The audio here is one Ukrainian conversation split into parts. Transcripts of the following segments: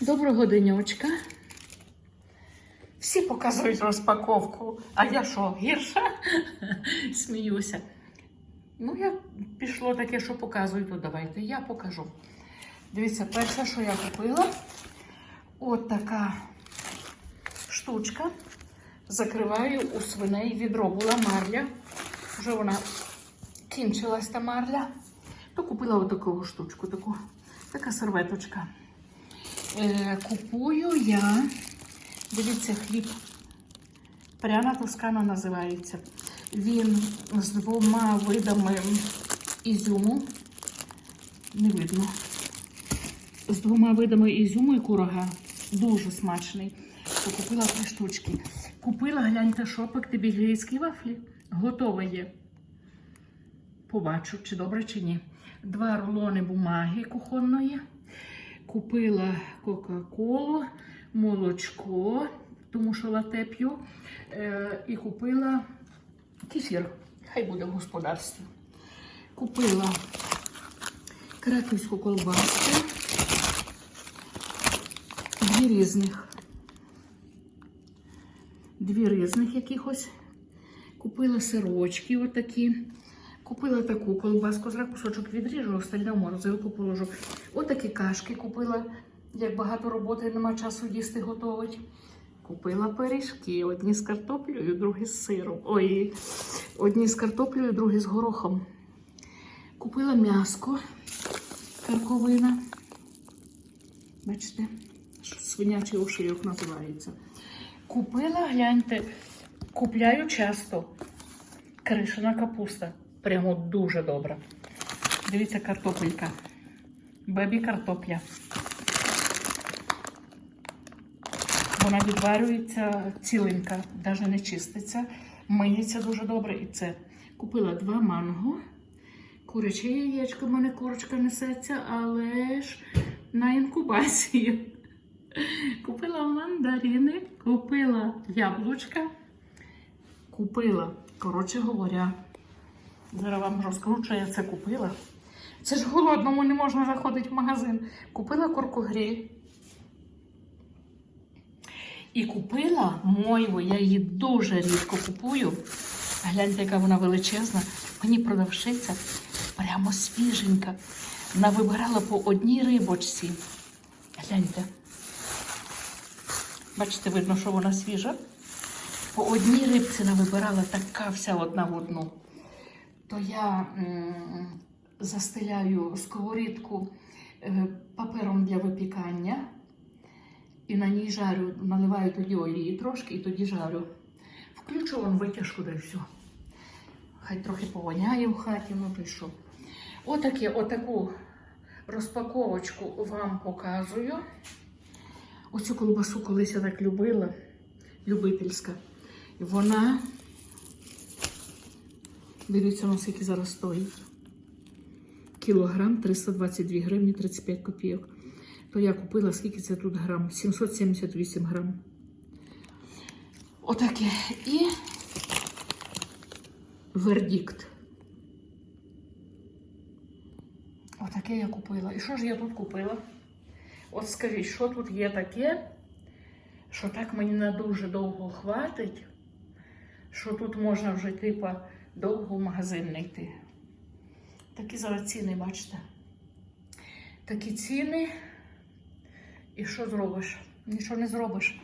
Доброго денечка. Всі показують розпаковку, а я що, гірша? Сміюся. Ну, я пішло таке, що показують, то давайте я покажу. Дивіться, перше, що я купила, от така штучка. Закриваю у свиней відро. Була марля. Вже вона кінчилась та марля. То купила отаку штучку, таку, така серветочка. Е, купую я, дивіться, хліб. Пряна тоскана називається. Він з двома видами ізюму. Не видно. З двома видами ізюму і курага. Дуже смачний. Купила три штучки. Купила, гляньте, що пекти бельгійські вафлі. Готове є. Побачу, чи добре, чи ні. Два рулони бумаги кухонної. Купила Кока-Колу, молочко, тому що лате п'ю. Е, і купила кефір. Хай буде в господарстві. Купила краківську колбаску. Дві різних. Дві різних якихось. Купила сирочки отакі. Купила таку колбаску, зараз кусочок відріжу, остальне в морозилку положу. Отакі кашки купила. Як багато роботи, нема часу їсти готовить. Купила пиріжки, одні з картоплею, другі з сиром. Ой, одні з картоплею, другі з горохом. Купила м'яско, карковина. Бачите, свинячий ошийок називається. Купила, гляньте, купляю часто кришена капуста. Прямо дуже добра. Дивіться, картопелька. Бебі картопля. Вона відварюється ціленька, навіть не чиститься, миється дуже добре. І це купила два манго, куряче яєчко, в мене курочка несеться, але ж на інкубацію. Купила мандарини, купила яблучка, купила, коротше говоря, зараз вам розкажу, що я це купила. Це ж голодному не можна заходити в магазин. Купила куркогріль. І купила мойву, я її дуже рідко купую. Гляньте, яка вона величезна. Мені продавщиця прямо свіженька. Вона вибирала по одній рибочці. Гляньте. Бачите, видно, що вона свіжа. По одній рибці вона вибирала така вся одна в одну. То я застеляю сковорідку е, папером для випікання. І на ній жарю, наливаю тоді олії трошки і тоді жарю. Включу вам витяжку да все. Хай трохи повоняє в хаті, ну то й що. Отаке, отаку розпаковочку вам показую. Оцю колбасу колись я так любила, любительська. Вона, дивіться, на скільки зараз стоїть. Кілограм 322 гривні 35 копійок. То я купила, скільки це тут грам? 778 грам. Отаке. І вердикт. Отаке я купила. І що ж я тут купила? От скажіть, що тут є таке, що так мені на дуже довго хватить, що тут можна вже типа довго в магазин не йти. Такі зараз ціни, бачите? Такі ціни. І що зробиш? Нічого не зробиш.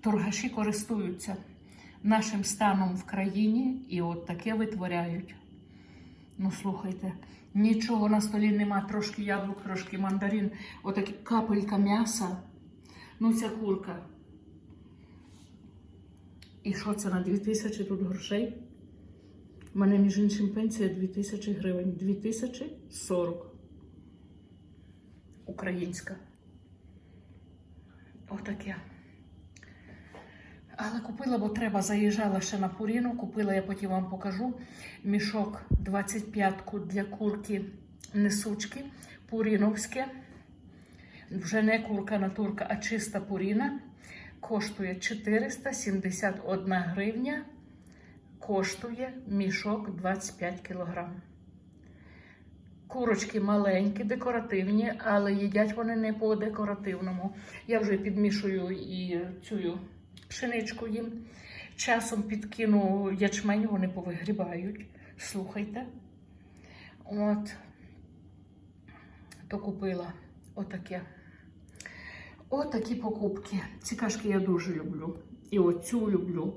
Торгаші користуються нашим станом в країні і от таке витворяють. Ну, слухайте, нічого на столі нема, трошки яблук, трошки мандарин, отакі капелька м'яса. Ну, ця курка. І що це на 2000 тут грошей? У мене, між іншим, пенсія 2000 гривень. 2040. Українська. Отаке. Але купила, бо треба, заїжджала ще на Пуріну. Купила, я потім вам покажу мішок 25-ку для курки несучки, пуріновське. Вже не курка на турка, а чиста пуріна. Коштує 471 гривня. Коштує мішок 25 кілограм. Курочки маленькі, декоративні, але їдять вони не по декоративному. Я вже підмішую і цю пшеничку їм. Часом підкину ячмень, вони повигрібають. Слухайте. От. То купила отаке. Отакі покупки. Ці кашки я дуже люблю. І оцю люблю.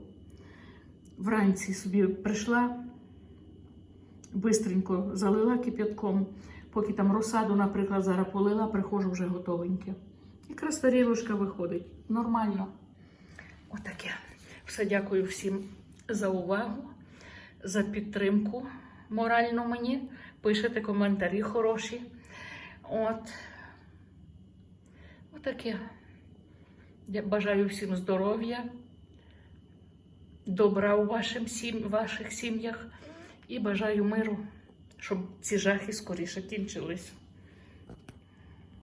Вранці собі прийшла, бистренько залила кип'ятком, поки там розсаду, наприклад, зараз полила, приходжу вже готовеньке. Якраз тарілочка виходить. Нормально. Отаке. Все дякую всім за увагу, за підтримку моральну мені. Пишете коментарі хороші. От. Отаке. Я бажаю всім здоров'я, добра у вашим сім, ваших сім'ях і бажаю миру, щоб ці жахи скоріше кінчились.